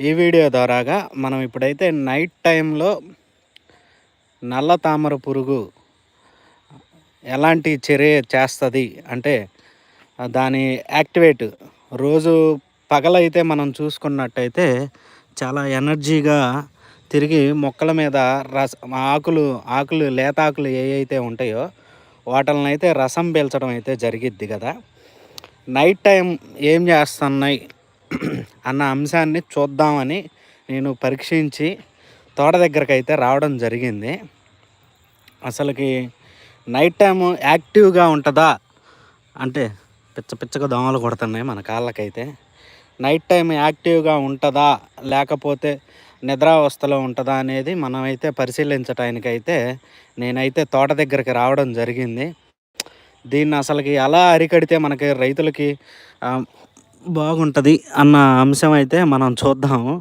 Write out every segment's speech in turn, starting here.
ఈ వీడియో ద్వారాగా మనం ఇప్పుడైతే నైట్ టైంలో నల్ల తామర పురుగు ఎలాంటి చర్య చేస్తుంది అంటే దాని యాక్టివేట్. రోజు పగలైతే మనం చూసుకున్నట్టయితే చాలా ఎనర్జీగా తిరిగి మొక్కల మీద రస ఆకులు ఆకులు లేత ఆకులు ఉంటాయో వాటిని అయితే రసం పీల్చడం అయితే జరిగిద్ది కదా నైట్ టైం ఏం చేస్తున్నాయి? అన్న అంశాన్ని చూద్దామని నేను పరీక్షించి తోట దగ్గరకు అయితే రావడం జరిగింది. అసలుకి నైట్ టైము యాక్టివ్గా ఉంటుందా? అంటే పిచ్చ పిచ్చగా దోమలు కొడుతున్నాయి మన కాళ్ళకైతే. నైట్ టైం యాక్టివ్గా ఉంటుందా? లేకపోతే నిద్రావస్థలో ఉంటుందా అనేది మనమైతే పరిశీలించడానికైతే నేనైతే తోట దగ్గరికి రావడం జరిగింది. దీన్ని అసలుకి ఎలా అరికడితే మనకి రైతులకి బాగుంటుంది అన్న అంశం అయితే మనం చూద్దాము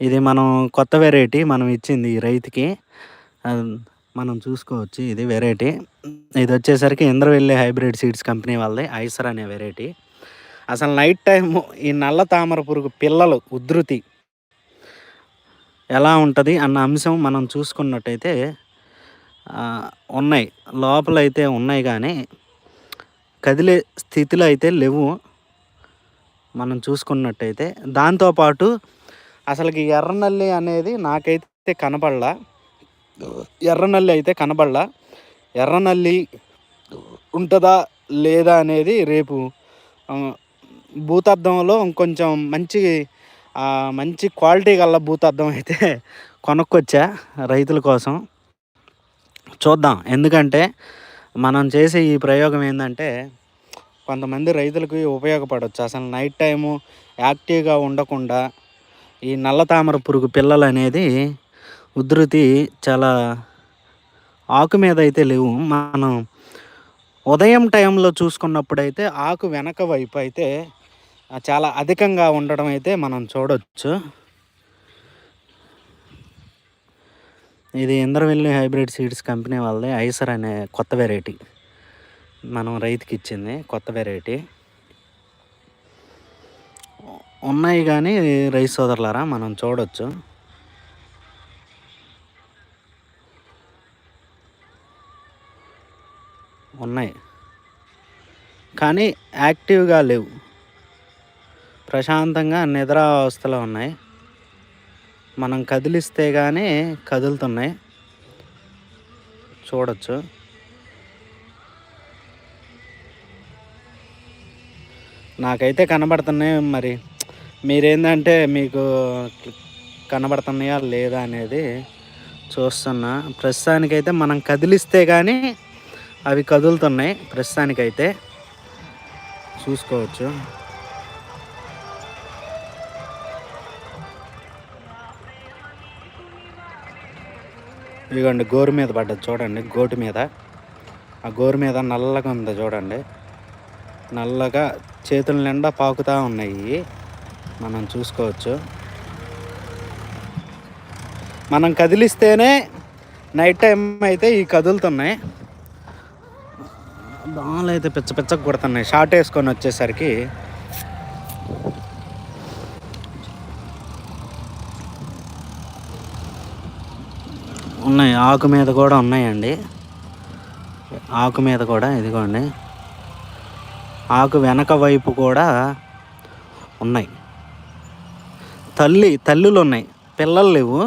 ఇది మనం కొత్త వెరైటీ మనం ఇచ్చింది ఈ రైతుకి. మనం చూసుకోవచ్చు ఇది వెరైటీ ఇది వచ్చేసరికి ఇంద్రవెల్లి హైబ్రిడ్ సీడ్స్ కంపెనీ వాళ్ళది ఐసర్ అనే వెరైటీ అసలు నైట్ టైం ఈ నల్ల తామర పురుగు పిల్లలు ఉధృతి ఎలా ఉంటుంది అన్న అంశం మనం చూసుకున్నట్టయితే ఉన్నాయి. లోపల అయితే ఉన్నాయి కానీ కదిలే స్థితిలో అయితే లేవు. మనం చూసుకున్నట్టయితే దాంతోపాటు అసలుకి ఎర్రనల్లి అనేది నాకైతే కనపడలా ఎర్రనల్లి అయితే కనపడలా ఎర్రనల్లి ఉంటుందా లేదా అనేది రేపు భూతార్థంలో ఇంకొంచెం మంచి మంచి క్వాలిటీ గల భూతార్థం అయితే కొనుక్కొచ్చా రైతుల కోసం. చూద్దాం. ఎందుకంటే మనం చేసే ఈ ప్రయోగం ఏంటంటే కొంతమంది రైతులకు ఉపయోగపడవచ్చు అసలు నైట్ టైము యాక్టివ్గా ఉండకుండా ఈ నల్ల తామర పురుగు పిల్లలు అనేది ఉధృతి చాలా ఆకు మీద అయితే లేవు. మనం ఉదయం టైంలో చూసుకున్నప్పుడైతే ఆకు వెనక వైపు అయితే చాలా అధికంగా ఉండడం అయితే మనం చూడవచ్చు ఇది ఇంద్రవెల్లి హైబ్రిడ్ సీడ్స్ కంపెనీ వాళ్ళది ఐసర్ అనే కొత్త వెరైటీ. మనం రైతుకి ఇచ్చింది కొత్త వెరైటీ ఉన్నాయి కానీ రైతు సోదరులారా మనం చూడవచ్చు ఉన్నాయి. కానీ యాక్టివ్గా లేవు. ప్రశాంతంగా నిద్రావస్థలో ఉన్నాయి. మనం కదిలిస్తే కానీ కదులుతున్నాయి. చూడొచ్చు. నాకైతే కనబడుతున్నాయి మరి. మీరేందంటే మీకు కనబడుతున్నాయా లేదా అనేది చూస్తున్నా. ప్రస్తుతానికైతే మనం కదిలిస్తే కానీ అవి కదులుతున్నాయి. ప్రస్తుతానికైతే చూసుకోవచ్చు. ఇదిగోండి గోరు మీద పడ్డది చూడండి. గోటు మీద. ఆ గోరు మీద నల్లగా ఉంది చూడండి. నల్లగా చేతుల నిండా పాకుతూ ఉన్నాయి. మనం చూసుకోవచ్చు. మనం కదిలిస్తేనే నైట్ టైం అయితే ఈ కదులుతున్నాయి. దోమలు అయితే పిచ్చ పిచ్చకు కొడుతున్నాయి. షార్ట్ వేసుకొని వచ్చేసరికి. ఉన్నాయి. ఆకు మీద కూడా ఉన్నాయండి. ఆకు మీద కూడా ఇదిగోండి. ఆకు వెనక వైపు కూడా ఉన్నాయి. తల్లి తల్లులు ఉన్నాయి పిల్లలు లేవు.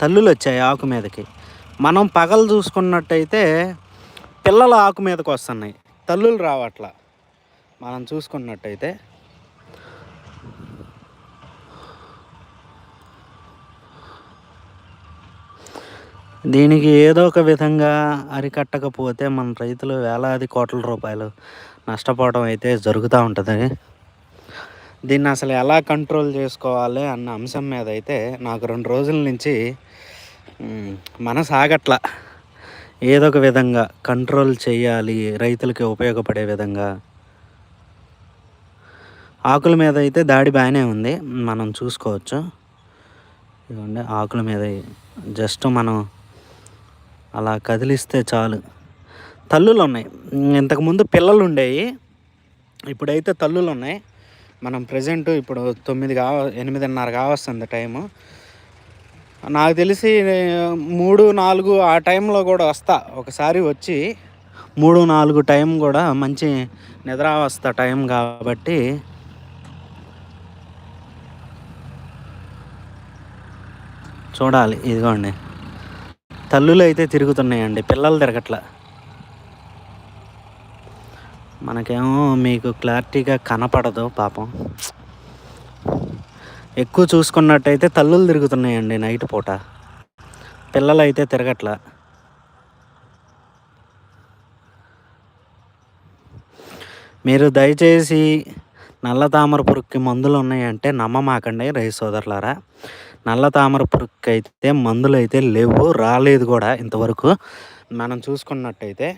తల్లులు వచ్చాయి ఆకు మీదకి. మనం పగలు చూసుకున్నట్టయితే పిల్లలు ఆకు మీదకి వస్తున్నాయి. తల్లులు రావట్లా. మనం చూసుకున్నట్టయితే దీనికి ఏదో ఒక విధంగా అరికట్టకపోతే మన రైతులు వేలాది కోట్ల రూపాయలు నష్టపోవడం అయితే జరుగుతూ ఉంటుంది. దీన్ని అసలు ఎలా కంట్రోల్ చేసుకోవాలి అన్న అంశం మీద అయితే నాకు రెండు రోజుల నుంచి మనసు ఆగట్ల ఏదో ఒక విధంగా కంట్రోల్ చేయాలి రైతులకి ఉపయోగపడే విధంగా. ఆకుల మీద అయితే దాడి బాగానే ఉంది మనం చూసుకోవచ్చు. ఇదిగోండి ఆకుల మీద జస్ట్ మనం అలా కదిలిస్తే చాలు. తల్లులు ఉన్నాయి ఇంతకుముందు పిల్లలు ఉండేవి ఇప్పుడైతే తల్లులు ఉన్నాయి మనం ప్రజెంట్ ఇప్పుడు తొమ్మిది కావ ఎనిమిదిన్నర కావస్తుంది టైము. నాకు తెలిసి మూడు నాలుగు ఆ టైంలో కూడా వస్తా. ఒకసారి వచ్చి మూడు నాలుగు టైం కూడా మంచి నిద్రావస్థ టైం కాబట్టి. చూడాలి ఇదిగోండి. తల్లులు అయితే తిరుగుతున్నాయండి పిల్లలు తిరగట్ల. మనకేమో మీకు క్లారిటీగా కనపడదు పాపం. ఎక్కువ చూసుకున్నట్టయితే తల్లులు తిరుగుతున్నాయండి నైట్ పూట. పిల్లలు అయితే తిరగట్ల. మీరు దయచేసి నల్ల తామర పురుగుకి మందులు ఉన్నాయంటే నమ్మమాకండి రై సోదరులారా. నల్ల తామర పురుగుకి అయితే మందులు అయితే లేవు రాలేదు కూడా ఇంతవరకు. మనం చూసుకున్నట్టయితే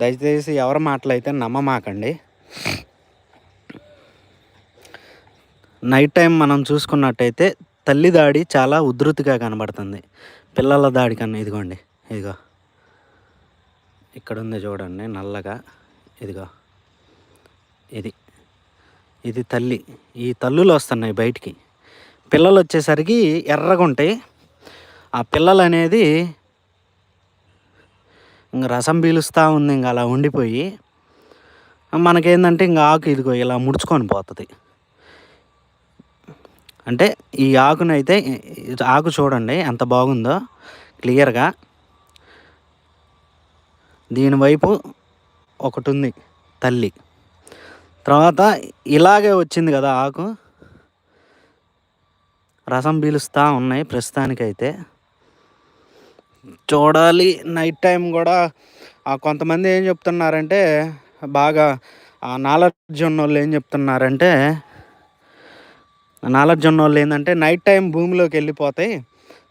దయచేసి ఎవరి మాటలు అయితే నమ్మమాకండి. నైట్ టైం మనం చూసుకున్నట్టయితే తల్లి దాడి చాలా ఉధృతిగా కనబడుతుంది. పిల్లల దాడి కన్నా ఇదిగోండి ఇదిగో. ఇక్కడ ఉంది చూడండి నల్లగా ఇదిగో. ఇది ఇది తల్లి. ఈ తల్లులు వస్తున్నాయి బయటికి. పిల్లలు వచ్చేసరికి ఎర్రగా ఉంటాయి ఆ పిల్లలు అనేది ఇంక రసం పీలుస్తూ ఉంది ఇంకా అలా ఉండిపోయి. మనకేందంటే ఇంకా ఆకు ఇదిగో ఇలా ముడుచుకొని పోతుంది. అంటే ఈ ఆకునైతే ఆకు చూడండి ఎంత బాగుందో క్లియర్గా. దీనివైపు ఒకటి ఉంది తల్లి. తర్వాత ఇలాగే వచ్చింది కదా ఆకు. రసం పీలుస్తూ ఉన్నాయి ప్రస్తుతానికైతే. చూడాలి. నైట్ టైం కూడా కొంతమంది ఏం చెప్తున్నారంటే బాగా నాలెడ్జ్ ఉన్న వాళ్ళు ఏం చెప్తున్నారంటే నాలెడ్జ్ ఉన్న వాళ్ళు ఏంటంటే నైట్ టైం భూమిలోకి వెళ్ళిపోతాయి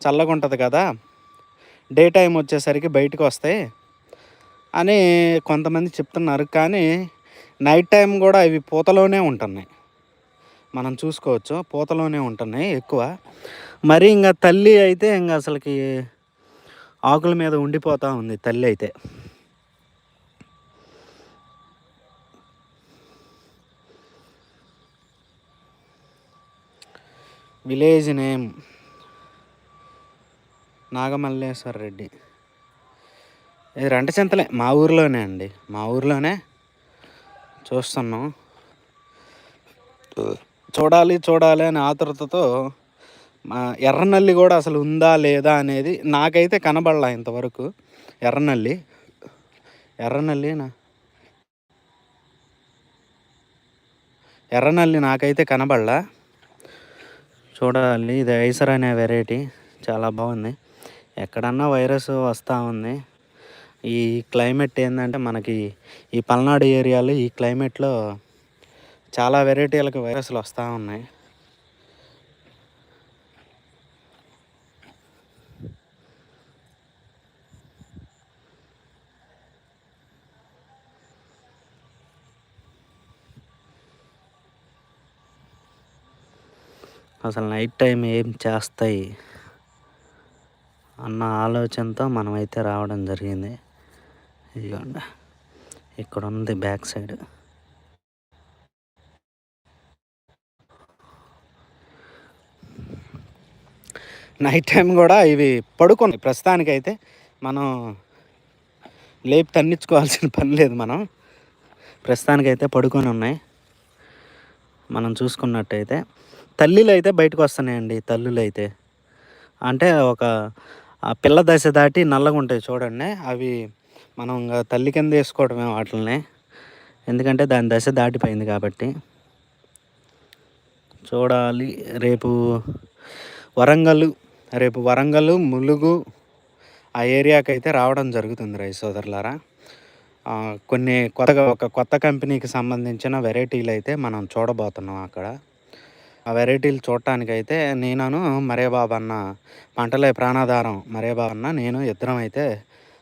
చల్లగా ఉంటుంది కదా. డే టైం వచ్చేసరికి బయటకు వస్తాయి అని కొంతమంది చెప్తున్నారు. కానీ నైట్ టైం కూడా ఇవి పూతలోనే ఉంటున్నాయి. మనం చూసుకోవచ్చు పూతలోనే ఉంటున్నాయి ఎక్కువ. మరి ఇంకా తల్లి అయితే ఇంకా అసలుకి ఆకుల మీద ఉండిపోతూ ఉంది తల్లి అయితే. Village name Nagamalleswara Reddy. ఇది రంటచింతలే మా ఊర్లోనే అండి. మా ఊర్లోనే చూస్తున్నాం. చూడాలి చూడాలి అనే ఆతృతతో ఎర్రనల్లి కూడా అసలు ఉందా లేదా అనేది నాకైతే కనబడలా ఇంతవరకు. ఎర్రనల్లి. ఎర్రనల్లినా ఎర్రనల్లి నాకైతే కనబడలా. చూడాలి ఇది ఐసర్ అనే వెరైటీ. చాలా బాగుంది. ఎక్కడన్నా వైరస్ వస్తూ ఉంది. ఈ క్లైమేట్ ఏంటంటే మనకి ఈ పల్నాడు ఏరియాలో ఈ క్లైమేట్లో చాలా వెరైటీలకు వైరస్లు వస్తూ ఉన్నాయి. అసలు నైట్ టైం ఏం చేస్తాయి? అన్న ఆలోచనతో మనమైతే రావడం జరిగింది. ఇదిగోండి. ఇక్కడ ఉంది బ్యాక్ సైడ్ నైట్ టైం కూడా ఇవి పడుకున్నాయి. ప్రస్తుతానికైతే మనం లేపి తన్నించుకోవాల్సిన పని లేదు మనం. ప్రస్తుతానికైతే పడుకొని ఉన్నాయి. మనం చూసుకున్నట్టయితే తల్లిలు అయితే బయటకు వస్తున్నాయండి తల్లులు అయితే అంటే ఒక పిల్ల దశ దాటి నల్లగా ఉంటాయి చూడండి అవి మనం తల్లి కింద వేసుకోవడమే వాటిని ఎందుకంటే దాని దశ దాటిపోయింది కాబట్టి. చూడాలి రేపు వరంగల్ రేపు వరంగల్ ములుగు ఆ ఏరియాకి అయితే రావడం జరుగుతుంది రైస్ సోదరులారా. కొన్ని కొత్తగా ఒక కొత్త కంపెనీకి సంబంధించిన వెరైటీలు అయితే మనం చూడబోతున్నాం అక్కడ. ఆ వెరైటీలు చూడటానికైతే నేనను మరే అన్న పంటలే ప్రాణాధారం మరే అన్న నేను ఇద్దరం అయితే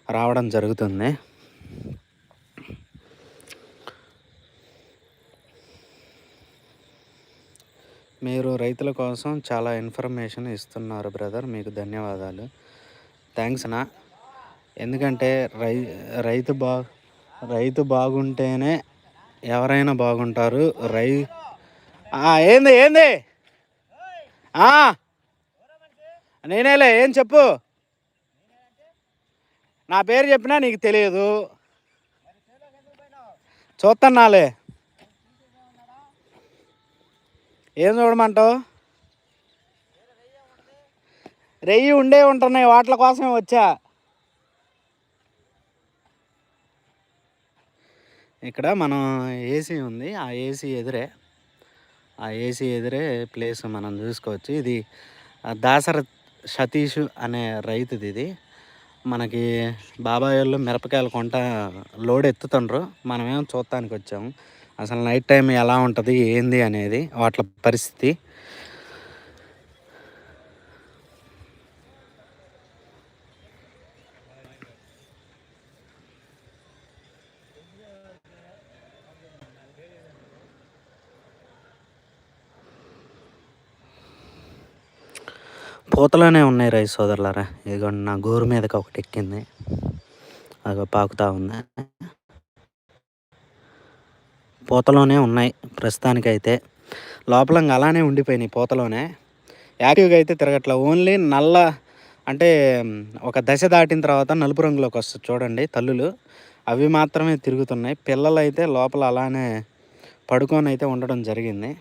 రావడం జరుగుతుంది. మీరు రైతుల కోసం చాలా ఇన్ఫర్మేషన్ ఇస్తున్నారు బ్రదర్ మీకు ధన్యవాదాలు. థ్యాంక్స్ నా ఎందుకంటే రై రైతు బా రైతు బాగుంటేనే ఎవరైనా బాగుంటారు. రై ఏంది ఏంది? నేనేలే ఏం చెప్పు? నా పేరు చెప్పినా నీకు తెలియదు. చూస్తున్నాలే ఏం చూడమంటావు? రెయ్యి ఉండే ఉంటున్నాయి వాటి కోసమే వచ్చా? ఇక్కడ మనం ఏసీ ఉంది ఆ ఏసీ ఎదురే. ఆ ఏసీ ఎదురే ప్లేస్ మనం చూసుకోవచ్చు. ఇది దాసర సతీష్ అనే రైతుది ఇది. మనకి బాబాయ్ వాళ్ళు మిరపకాయలు కొంట లోడ్ ఎత్తుతుండ్రు. మనమేమో చూడటానికి వచ్చాము అసలు నైట్ టైం ఎలా ఉంటుంది ఏంది అనేది వాటి పరిస్థితి. పూతలోనే ఉన్నాయి రైస్ సోదరులారా. ఇదిగోండి నా గోరు మీదకి ఒకటి ఎక్కింది. అదిగో పాకుతా ఉంది. పూతలోనే ఉన్నాయి ప్రస్తుతానికైతే. లోపల అలానే ఉండిపోయినాయి పూతలోనే. యాక్టివ్గా అయితే తిరగట్ల. ఓన్లీ నల్ల అంటే ఒక దశ దాటిన తర్వాత నలుపు రంగులోకి వస్తుంది చూడండి తల్లులు. అవి మాత్రమే తిరుగుతున్నాయి. పిల్లలు అయితే లోపల అలానే పడుకొని అయితే ఉండడం జరిగింది.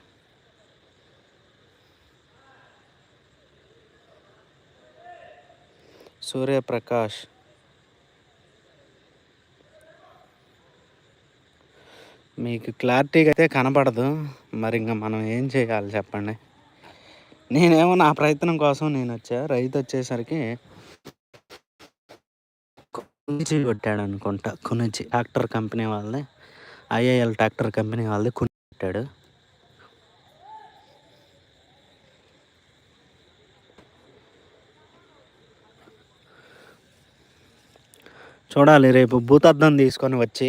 సూర్యప్రకాష్. మీకు క్లారిటీగా అయితే కనపడదు. మరి ఇంకా మనం ఏం చేయాలి చెప్పండి. నేనేమో నా ప్రయత్నం కోసం నేను వచ్చా రైతు వచ్చేసరికి కునిచి కొట్టాడు అనుకుంటా కునిచి ట్రాక్టర్ కంపెనీ వాళ్ళది. ఐఏఎల్ ట్రాక్టర్ కంపెనీ వాళ్ళది కొని కొట్టాడు. చూడాలి రేపు భూతద్దం తీసుకొని వచ్చి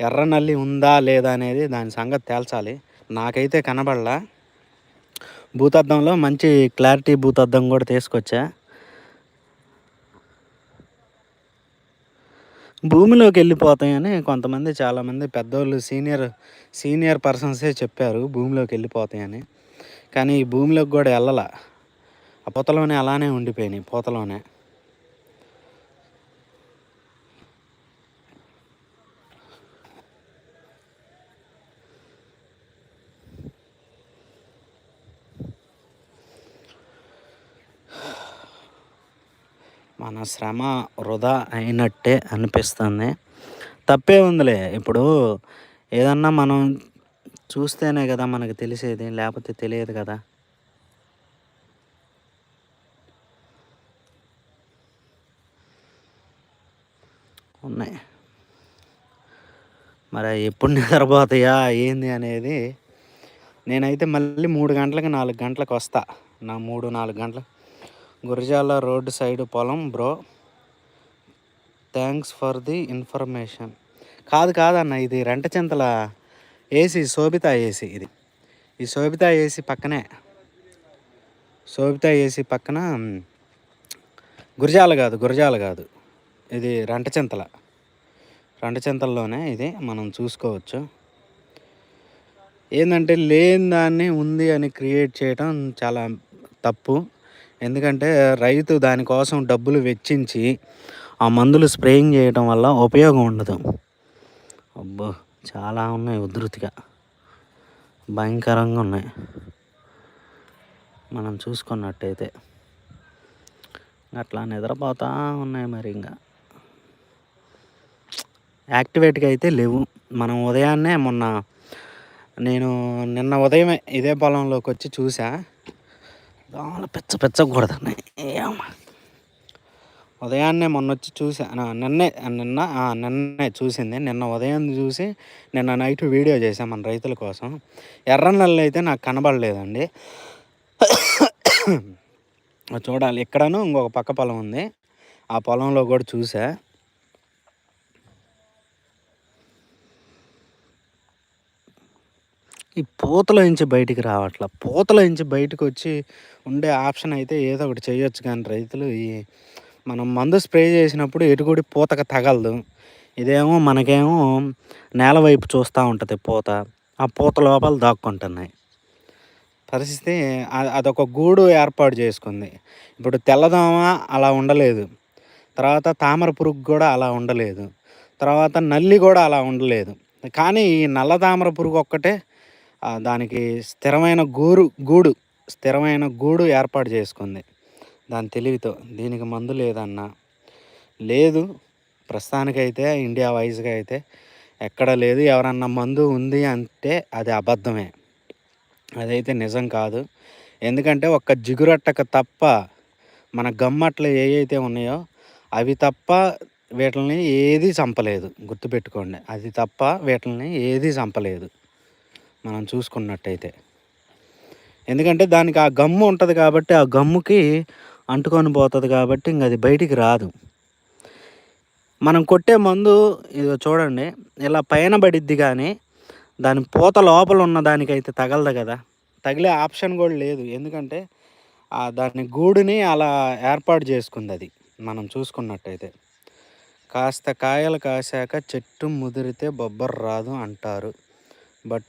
ఎర్ర నల్లి ఉందా లేదా అనేది దాని సంగతి తేల్చాలి. నాకైతే కనబడలా. భూతద్దంలో మంచి క్లారిటీ భూతద్దం కూడా తీసుకొచ్చా. భూమిలోకి వెళ్ళిపోతాయని కొంతమంది చాలామంది పెద్దోళ్ళు సీనియర్ సీనియర్ పర్సన్సే చెప్పారు భూమిలోకి వెళ్ళిపోతాయని. కానీ ఈ భూమిలోకి కూడా వెళ్ళాల. ఆ పూతలోనే అలానే ఉండిపోయినాయి పూతలోనే. మన శ్రమ వృధా అయినట్టే అనిపిస్తుంది. తప్పే ఉందిలే. ఇప్పుడు ఏదన్నా మనం చూస్తేనే కదా మనకు తెలిసేది లేకపోతే తెలియదు కదా. ఉన్నాయి. మరి ఎప్పుడు నిద్రపోతాయా ఏంది అనేది నేనైతే మళ్ళీ మూడు గంటలకి నాలుగు గంటలకు వస్తా. నా మూడు నాలుగు గంటలకు గురజాల రోడ్ సైడ్ పొలం bro. Thanks for the information. కాదు కాదన్న ఇది రెంటచింతల ఏసీ శోభిత ఏసీ ఇది. ఈ శోభిత ఏసీ పక్కనే. శోభిత ఏసీ పక్కన గురజాల కాదు గురజాల కాదు. ఇది రెంటచింతల. రెంటచింతల్లోనే ఇది మనం చూసుకోవచ్చు. ఏంటంటే లేని దాన్ని ఉంది అని క్రియేట్ చేయడం చాలా తప్పు. ఎందుకంటే రైతు దానికోసం డబ్బులు వెచ్చించి ఆ మందులు స్ప్రేయింగ్ చేయడం వల్ల ఉపయోగం ఉండదు. అబ్బో చాలా ఉన్నాయి ఉధృతిగా. భయంకరంగా ఉన్నాయి. మనం చూసుకున్నట్టయితే. అట్లా నిద్రపోతా ఉన్నాయి మరి ఇంకా. యాక్టివేట్గా అయితే లేవు. మనం ఉదయాన్నే మొన్న నేను నిన్న ఉదయమే ఇదే పొలంలోకి వచ్చి చూసా. దోమలు పెచ్చ పెచ్చ కొడుతున్నాయి ఉదయాన్నే మొన్న వచ్చి చూసా నిన్నే నిన్న నిన్నే చూసింది. నిన్న ఉదయం చూసి నిన్న నైట్ వీడియో చేసాం మన రైతుల కోసం. ఎర్ర నల్లి అయితే నాకు కనబడలేదండి. చూడాలి. ఇక్కడను ఇంకొక పక్క పొలం ఉంది. ఆ పొలంలో కూడా చూసా. ఈ పూతలో నుంచి బయటికి రావట్ల. పూతలో నుంచి బయటకు వచ్చి ఉండే ఆప్షన్ అయితే ఏదో ఒకటి చేయొచ్చు కానీ రైతులు ఈ మనం మందు స్ప్రే చేసినప్పుడు ఎటుగుడి పూతకు తగలదు. ఇదేమో మనకేమో నేల వైపు చూస్తూ ఉంటుంది పూత. ఆ పూత లోపల దాక్కుంటున్నాయి. పరిస్థితి అదొక గూడు ఏర్పాటు చేసుకుంది. ఇప్పుడు తెల్లదోమ అలా ఉండలేదు. తర్వాత తామర పురుగు కూడా అలా ఉండలేదు. తర్వాత నల్లి కూడా అలా ఉండలేదు. కానీ ఈ నల్ల తామర పురుగు ఒక్కటే దానికి స్థిరమైన గూరు గూడు స్థిరమైన గూడు ఏర్పాటు చేసుకుంది. దాని తెలివితో దీనికి మందు లేదన్నా. లేదు ప్రస్తుతానికైతే ఇండియా వైజ్గా అయితే ఎక్కడ లేదు ఎవరన్నా మందు ఉంది అంటే అది అబద్ధమే. అదైతే నిజం కాదు. ఎందుకంటే ఒక్క జిగురట్టక తప్ప మన గమ్మట్లు ఏవైతే ఉన్నాయో అవి తప్ప వీటిని ఏది చంపలేదు. గుర్తుపెట్టుకోండి. అది తప్ప వీటిని ఏది చంపలేదు. మనం చూసుకున్నట్టయితే. ఎందుకంటే దానికి ఆ గమ్ము ఉంటుంది కాబట్టి ఆ గమ్ముకి అంటుకొని పోతుంది కాబట్టి ఇంక అది బయటికి రాదు. మనం కొట్టే మందు ఇదిగో చూడండి ఇలా పైన పడిద్ది కానీ దాని పూత లోపల ఉన్న దానికైతే తగలదు కదా. తగిలే ఆప్షన్ కూడా లేదు. ఎందుకంటే ఆ దాని గూడుని అలా ఏర్పాటు చేసుకుంది అది మనం చూసుకున్నట్టయితే. కాస్త కాయలు కాసాక చెట్టు ముదిరితే బొబ్బర్ రాదు అంటారు. బట్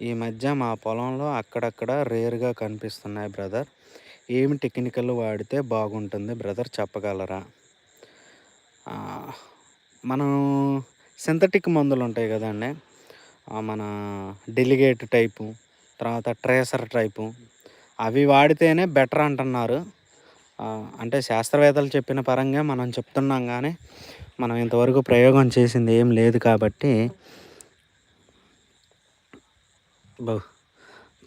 ఈ మధ్య మా పొలంలో అక్కడక్కడ రేరుగా కనిపిస్తున్నాయి బ్రదర్. ఏమి టెక్నికల్ వాడితే బాగుంటుంది బ్రదర్? చెప్పగలరా? మనం సింథటిక్ మందులు ఉంటాయి కదండి. మన డెలిగేట్ టైపు తర్వాత ట్రేసర్ టైపు. అవి వాడితేనే బెటర్ అంటున్నారు. అంటే శాస్త్రవేత్తలు చెప్పిన పరంగా మనం చెప్తున్నాం కానీ మనం ఇంతవరకు ప్రయోగం చేసింది ఏం లేదు కాబట్టి బో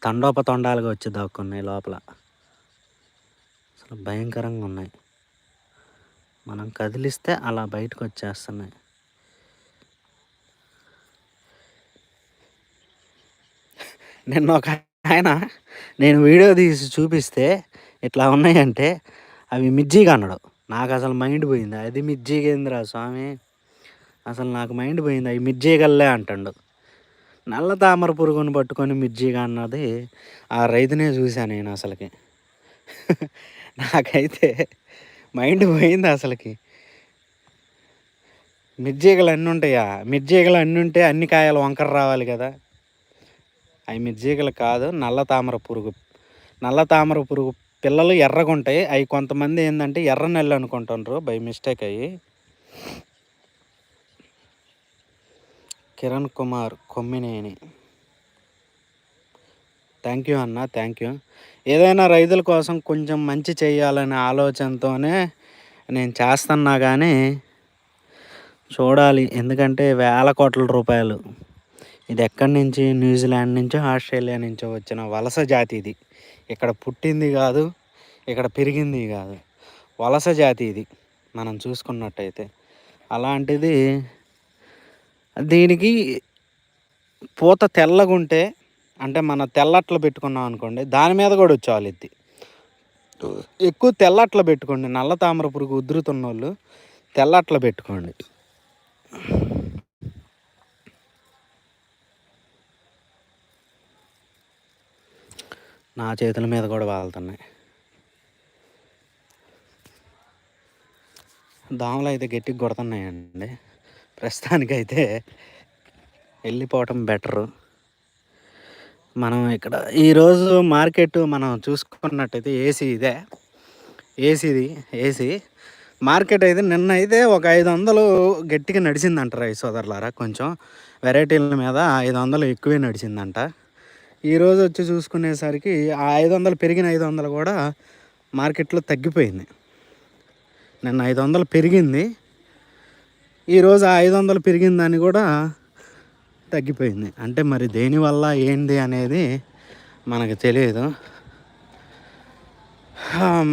తండోపతండాలుగా వచ్చి దాక్కున్నాయి లోపల. అసలు భయంకరంగా ఉన్నాయి. మనం కదిలిస్తే అలా బయటకు వచ్చేస్తున్నాయి. నిన్న ఒక ఆయన నేను వీడియో తీసి చూపిస్తే ఇట్లా ఉన్నాయంటే అవి మిర్జీగా అన్నాడు. నాకు అసలు మైండ్ పోయింది. అది మిర్జీగేంద్రా స్వామి? అసలు నాకు మైండ్ పోయింది. అవి మిర్జీగల్లే అంటాడు. నల్ల తామర పురుగును పట్టుకొని మిర్జీగా అన్నది ఆ రైతునే చూశాను నేను అసలుకి. నాకైతే మైండ్ పోయింది అసలుకి. మిర్జీగలు అన్నీ ఉంటాయా? మిర్జీగలు అన్నీ ఉంటే అన్ని కాయలు వంకర రావాలి కదా. అవి మిర్జీగలు కాదు నల్ల తామర పురుగు. నల్ల తామర పురుగు పిల్లలు ఎర్రగా ఉంటాయి అవి కొంతమంది ఏంటంటే ఎర్ర నెల్లు అనుకుంటుండ్రు బై మిస్టేక్ అయ్యి. కిరణ్ కుమార్ కొమ్మినేని. థ్యాంక్ యూ అన్న థ్యాంక్ యూ ఏదైనా రైతుల కోసం కొంచెం మంచి చేయాలనే ఆలోచనతోనే నేను చేస్తున్నా కానీ చూడాలి. ఎందుకంటే వేల కోట్ల రూపాయలు ఇది ఎక్కడి నుంచి? న్యూజిలాండ్ నుంచో ఆస్ట్రేలియా నుంచో వచ్చిన వలస జాతి ఇది. ఇక్కడ పుట్టింది కాదు ఇక్కడ పెరిగింది కాదు. వలస జాతి ఇది మనం చూసుకున్నట్టయితే. అలాంటిది దీనికి పూత తెల్లగుంటే అంటే మన తెల్లట్లు పెట్టుకున్నాం అనుకోండి దాని మీద కూడా వచ్చేవాళ్ళు ఇది ఎక్కువ తెల్లట్లు పెట్టుకోండి నల్ల తామర పురుగు ఉదురుతున్న వాళ్ళు తెల్లట్లు పెట్టుకోండి. నా చేతుల మీద కూడా వాళ్తున్నాయి. దోమలు అయితే గట్టిగా కొడుతున్నాయండి. ప్రస్తుతానికైతే వెళ్ళిపోవటం బెటరు. మనం ఇక్కడ ఈరోజు మార్కెట్ మనం చూసుకున్నట్టయితే ఏసీ ఇదే. ఏసీది ఏసీ మార్కెట్ అయితే నిన్న అయితే ఒక ఐదు వందలు గట్టిగా నడిచిందంటారు ఈ సోదరులారా. కొంచెం వెరైటీల మీద ఐదు వందలు ఎక్కువే నడిచిందంట. ఈరోజు వచ్చి చూసుకునేసరికి ఆ ఐదు వందలు పెరిగిన ఐదు వందలు కూడా మార్కెట్లో తగ్గిపోయింది. నిన్న ఐదు వందలు పెరిగింది. ఈరోజు ఐదు వందలు పెరిగిందని కూడా తగ్గిపోయింది. అంటే మరి దేనివల్ల ఏంది అనేది మనకు తెలియదు.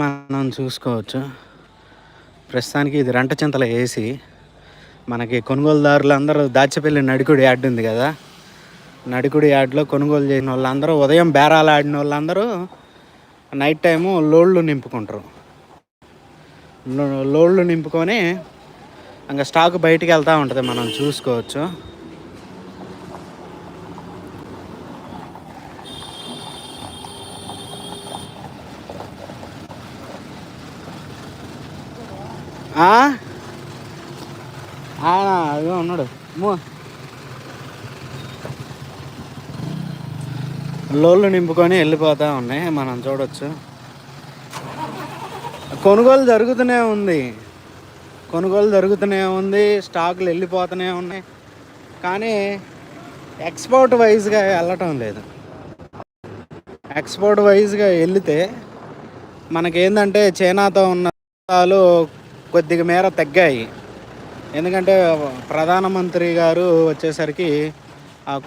మనం చూసుకోవచ్చు. ప్రస్తుతానికి ఇది రంట చింతల వేసి మనకి కొనుగోలుదారులు అందరూ దాచిపల్లి నడికుడి యాడ్ ఉంది కదా. నడికుడి యాడ్లో కొనుగోలు చేసిన వాళ్ళందరూ ఉదయం బేరాలు ఆడిన వాళ్ళందరూ నైట్ టైము లోళ్ళు నింపుకుంటారు. లోళ్ళు నింపుకొని ఇంకా స్టాక్ బయటికి వెళ్తూ ఉంటుంది మనం చూసుకోవచ్చు. అదిగో ఉన్నాడు. లోళ్ళు నింపుకొని వెళ్ళిపోతూ ఉన్నాయి మనం చూడొచ్చు. కొనుగోలు జరుగుతూనే ఉంది. కొనుగోలు జరుగుతూనే ఉంది స్టాకులు వెళ్ళిపోతూనే ఉన్నాయి. కానీ ఎక్స్పోర్ట్ వైజ్గా వెళ్ళటం లేదు. ఎక్స్పోర్ట్ వైజ్గా వెళితే మనకేందంటే చైనాతో ఉన్న కొద్దిగా మేర తగ్గాయి. ఎందుకంటే ప్రధానమంత్రి గారు వచ్చేసరికి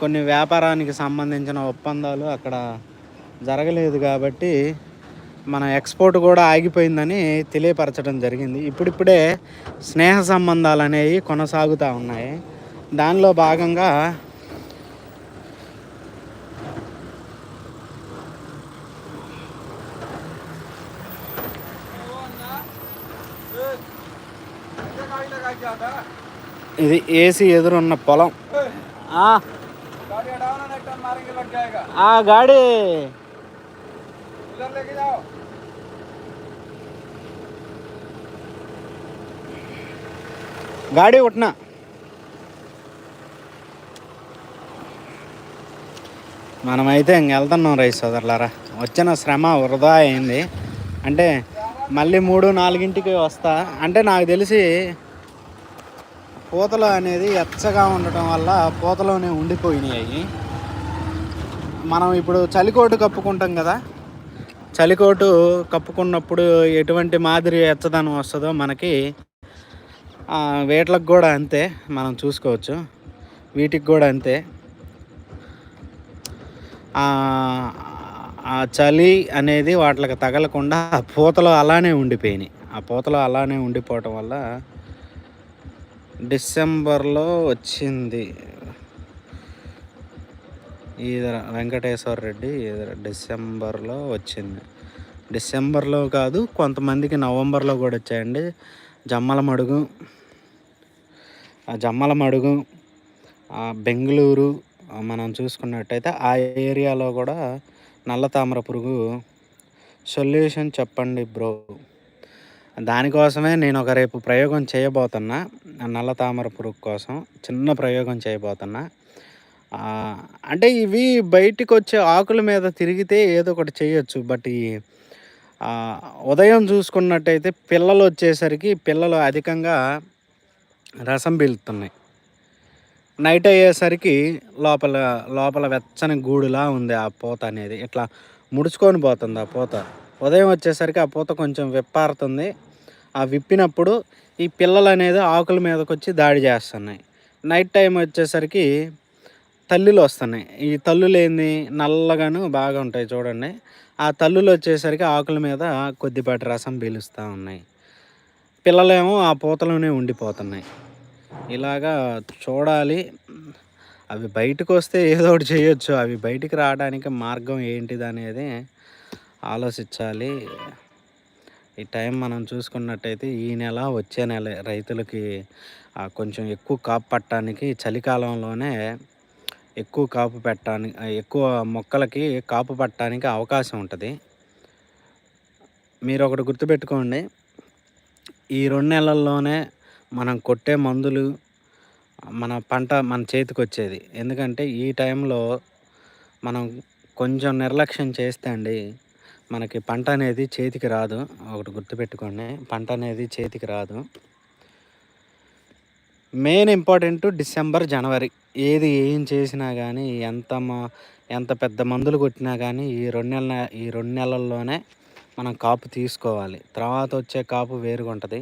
కొన్ని వ్యాపారానికి సంబంధించిన ఒప్పందాలు అక్కడ జరగలేదు కాబట్టి మన ఎక్స్పోర్ట్ కూడా ఆగిపోయిందని తెలియపరచడం జరిగింది. ఇప్పుడిప్పుడే స్నేహ సంబంధాలు అనేవి కొనసాగుతూ ఉన్నాయి. దానిలో భాగంగా ఇది ఏసీ ఎదురున్న పొలం. ఆ. గాడి. గాడి ఉట్నా మనమైతే ఇంక వెళ్తున్నాం రైస్ సోదరులారా. వచ్చిన శ్రమ వృధా అయింది. అంటే మళ్ళీ మూడు నాలుగింటికి వస్తా. అంటే నాకు తెలిసి పూతలు అనేది ఎచ్చగా ఉండటం వల్ల పూతలోనే ఉండిపోయినాయి. మనం ఇప్పుడు చలికోటు కప్పుకుంటాం కదా. చలికోటు కప్పుకున్నప్పుడు ఎటువంటి మాదిరి ఎచ్చదనం వస్తుందో మనకి వేట్లకు కూడా అంతే మనం చూసుకోవచ్చు. వీటికి కూడా అంతే. ఆ చలి అనేది వాటికి తగలకుండా ఆ పూతలు అలానే ఉండిపోయినాయి. ఆ పూతలు అలానే ఉండిపోవటం వల్ల డిసెంబర్లో వచ్చింది. ఈదర వెంకటేశ్వర రెడ్డి ఈదర డిసెంబర్లో వచ్చింది. డిసెంబర్లో కాదు కొంతమందికి నవంబర్లో కూడా వచ్చాయండి. జమ్మల మడుగు జమ్మల మడుగు బెంగళూరు మనం చూసుకున్నట్టయితే ఆ ఏరియాలో కూడా నల్ల తామర పురుగు సొల్యూషన్ చెప్పండి బ్రో. దానికోసమే నేను ఒక రేపు ప్రయోగం చేయబోతున్నా నల్ల తామర పురుగు కోసం చిన్న ప్రయోగం చేయబోతున్నా. అంటే ఇవి బయటికి వచ్చే ఆకుల మీద తిరిగితే ఏదో ఒకటి చేయొచ్చు బట్ ఈ ఉదయం చూసుకున్నట్టయితే పిల్లలు వచ్చేసరికి పిల్లలు అధికంగా రసం పీలుతున్నాయి. నైట్ అయ్యేసరికి లోపల లోపల వెచ్చని గూడులా ఉంది ఆ పూత అనేది. ఇట్లా ముడుచుకొని పోతుంది ఆ పూత. ఉదయం వచ్చేసరికి ఆ పూత కొంచెం విప్పారుతుంది. ఆ విప్పినప్పుడు ఈ పిల్లలు అనేది ఆకుల మీదకి వచ్చి దాడి చేస్తున్నాయి. నైట్ టైం వచ్చేసరికి తల్లులు వస్తున్నాయి. ఈ తల్లులు ఏంది? నల్లగాను బాగా ఉంటాయి చూడండి. ఆ తల్లులు వచ్చేసరికి ఆకుల మీద కొద్దిపాటి రసం పీలుస్తూ ఉన్నాయి. పిల్లలేమో ఆ పూతలోనే ఉండిపోతున్నాయి. ఇలాగా చూడాలి. అవి బయటకు వస్తే ఏదో ఒకటి చేయొచ్చు. అవి బయటికి రావడానికి మార్గం ఏంటిది అనేది ఆలోచించాలి. ఈ టైం మనం చూసుకున్నట్టయితే ఈ నెల వచ్చే నెల రైతులకి కొంచెం ఎక్కువ కాపు పట్టడానికి చలికాలంలోనే ఎక్కువ కాపు పెట్టడానికి ఎక్కువ మొక్కలకి కాపు పట్టడానికి అవకాశం ఉంటుంది. మీరు ఒకటి గుర్తుపెట్టుకోండి. ఈ రెండు నెలల్లోనే మనం కొట్టే మందులు మన పంట మన చేతికి వచ్చేది ఎందుకంటే ఈ టైంలో మనం కొంచెం నిర్లక్ష్యం చేస్తే అండి మనకి పంట అనేది చేతికి రాదు. ఒకటి గుర్తుపెట్టుకోండి. పంట అనేది చేతికి రాదు. మెయిన్ ఇంపార్టెంట్ డిసెంబర్ జనవరి. ఏది ఏం చేసినా కానీ ఎంత ఎంత పెద్ద మందులు కొట్టినా కానీ ఈ రెండు నెలల ఈ రెండు నెలల్లోనే మనం కాపు తీసుకోవాలి. తర్వాత వచ్చే కాపు వేరుగా ఉంటుంది